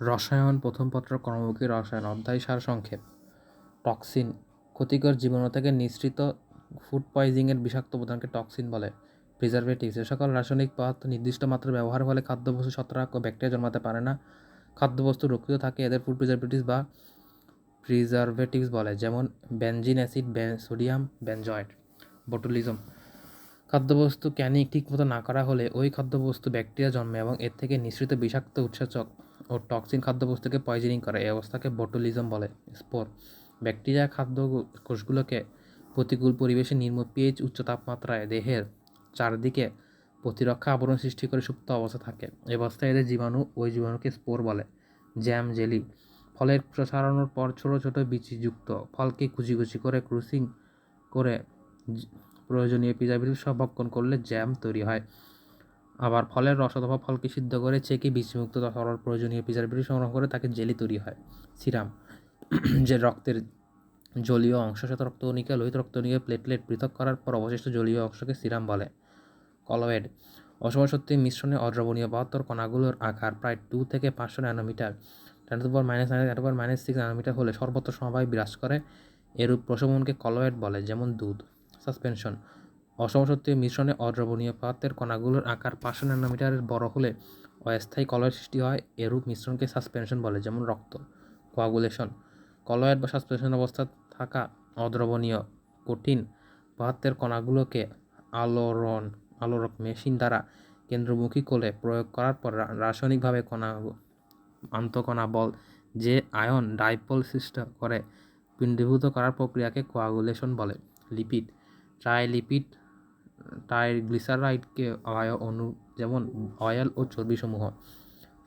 রসায়ন প্রথম পত্র কর্মমুখী রসায়ন, অধ্যায় সার সংক্ষেপ। টক্সিন, ক্ষতিকর জীবাণু থেকে নিঃসৃত ফুড পয়জিংয়ের বিষাক্ত উপাদানকে টক্সিন বলে। প্রিজারভেটিভস এ সকল রাসায়নিক পদার্থ নির্দিষ্ট মাত্রায় ব্যবহার ফলে খাদ্যবস্তু ছত্রাক ও ব্যাকটেরিয়া জন্মাতে পারে না, খাদ্যবস্তু রক্ষিত থাকে এদের ফুড প্রিজারভেটিভস বা প্রিজারভেটিভস বলে, যেমন benzene acid sodium, benzoate, botulism. খাদ্যবস্তু ক্যানিং ঠিকমতো না করা হলে ওই খাদ্যবস্তু ব্যাকটেরিয়া জন্মে এবং এর থেকে নিঃসৃত বিষাক্ত উৎসেচক ও টক্সিন খাদ্যবস্তুকে পয়জনিং করে। এই অবস্থাকে বটুলিজম বলে, স্পোর। ব্যাকটেরিয়া খাদ্য কোষগুলোকে প্রতিকূল পরিবেশে নিম্ন পিএইচ উচ্চ তাপমাত্রায় দেহের চারদিকে প্রতিরক্ষা আবরণ সৃষ্টি করে সুপ্ত অবস্থা থাকে। এ অবস্থায় এদের জীবাণু ওই জীবাণুকে স্পোর বলে, জ্যাম, জেলি। ফলের প্রসারণের পর ছোট ছোট বিচিযুক্ত ফলকে কুচি কুচি করে ক্রুসিং করে প্রয়োজনীয় প্রিজারভেটিভ সহ ভক্ষণ করলে জ্যাম তৈরি হয়। আবার ফলের রস অথবা ফলকে সিদ্ধ করে চেকে বীজমুক্ত তরল প্রয়োজনীয় প্রিজারভেটিভ সংগ্রহ করে তাকে জেলি তৈরি হয়। সিরাম, যে রক্তের জলীয় অংশ সাথে রক্তকণিকা লোহিত রক্তকণিকা প্লেটলেট পৃথক করার পর অবশিষ্ট জলীয় অংশকে সিরাম বলে। কলয়েড অসময় সত্যি মিশ্রণে অদ্রবণীয় বাহাত্তর কণাগুলোর আকার প্রায় টু থেকে পাঁচশো nanometre. Ten minus nine power minus six nanometre হলে সর্বত্র সমবায় বিরাজ করে। এরূপ প্রশমনকে কলয়েড বলে, যেমন দুধ। সাসপেনশন অসমসত্ত্বে মিশ্রণে অদ্রবণীয় পদার্থের কণাগুলোর আকার পাঁচশো ন্যানোমিটারের বড় হলে অস্থায়ী কলয়ের সৃষ্টি হয় এরূপ মিশ্রণকে সাসপেনশন বলে, যেমন রক্ত। কোয়াগুলেশন কলয়ের বা সাসপেনশন অবস্থা থাকা অদ্রবণীয় কঠিন পদার্থের কণাগুলোকে আলোড়ন আলোরক মেশিন দ্বারা কেন্দ্রমুখী কোলে প্রয়োগ করার পর রাসায়নিকভাবে কণা আন্তকণা বল যে আয়ন ডাইপল সৃষ্টি করে পিণ্ডীভূত করার প্রক্রিয়াকে কোয়াগুলেশন বলে। লিপিড ট্রাইলিপিড ট্রাইগ্লিসারাইডকে অয় অণু যেমন অয়েল ও চর্বিসমূহ,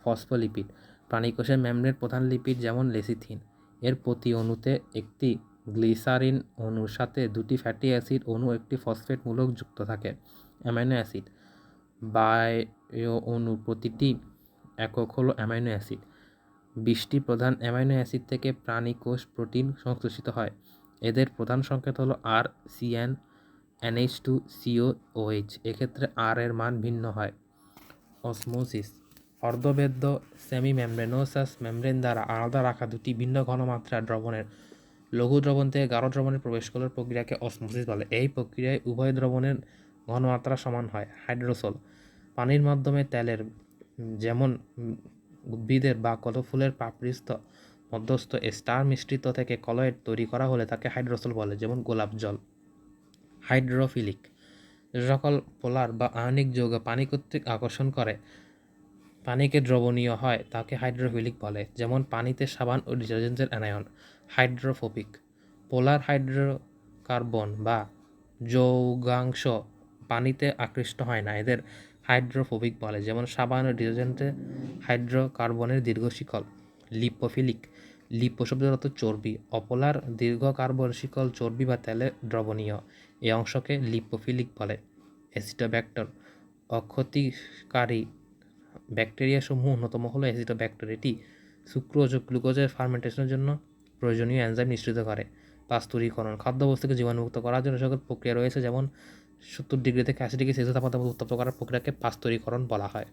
ফসফোলিপিড, প্রাণীকোষের মেমব্রেন প্রধান লিপিড যেমন লেসিথিন। এর প্রতি অণুতে একটি গ্লিসারিন অণুর সাথে দুটি ফ্যাটি অ্যাসিড অণু একটি ফসফেট মূলক যুক্ত থাকে, অ্যামাইনো অ্যাসিড। বায়ো অণু প্রতিটি একক হলো অ্যামাইনো অ্যাসিড। বিশটি প্রধান অ্যামাইনো অ্যাসিড থেকে প্রাণী কোষ প্রোটিন সংশ্লেষিত হয়। এদের প্রধান সংকেত হলো R CN NH two CO OH এক্ষেত্রে আর এর মান ভিন্ন হয়। অসমোসিস অর্ধবেদ্য সেমি মেমব্রেনোসাস মেমব্রেন দ্বারা আলাদা রাখা দুটি ভিন্ন ঘনমাত্রার দ্রবণের। লঘু দ্রবণ থেকে গাঢ় দ্রবণে প্রবেশ করার প্রক্রিয়াকে অসমোসিস বলে। এই প্রক্রিয়ায় উভয় দ্রবণের ঘনমাত্রা সমান হয় হাইড্রোসোল পানির মাধ্যমে তেলের, যেমন উদ্ভিদের বা ফুলের পাপড়িস্থ মধ্যস্থ স্টার মিশ্রিত থেকে কলয়েড তৈরি করা হলে তাকে হাইড্রোসোল বলে, যেমন গোলাপ জল। হাইড্রোফিলিক। সকল পোলার বা আয়নিক যৌগ পানি কর্তৃক আকর্ষণ করে, পানিকে দ্রবণীয় হয়, তাকে হাইড্রোফিলিক বলে, যেমন পানিতে সাবান ও ডিটারজেন্টের অ্যানায়ন হাইড্রোফোবিক। পোলার হাইড্রোকার্বন বা যৌগাংশ পানিতে আকৃষ্ট হয় না, এদের হাইড্রোফোবিক বলে, যেমন সাবান ও ডিটারজেন্টে হাইড্রোকার্বনের দীর্ঘ শিকল, লিপোফিলিক। লিপো চর্বি। অপলার দীর্ঘ কার্বন শিকল চর্বি বা তেলে দ্রবণীয়। এই অংশকে লিপোফিলিক বলে। অ্যাসিডোব্যাক্টর অক্ষতিকারী ব্যাকটেরিয়া সমূহ অন্যতম হলো অ্যাসিডোব্যাক্টর এটি সুক্রোজ ও গ্লুকোজের ফার্মেন্টেশনের জন্য প্রয়োজনীয় এনজাইম নিঃসৃত করে। পাস্তুরীকরণ খাদ্যবস্তুকে জীবাণুমুক্ত করার জন্য সকল প্রক্রিয়া রয়েছে, যেমন সত্তর ডিগ্রি থেকে আশি ডিগ্রি সেলসিয়াস তাপমাত্রা উত্তপ্ত করার প্রক্রিয়াকে পাস্তুরীকরণ বলা হয়।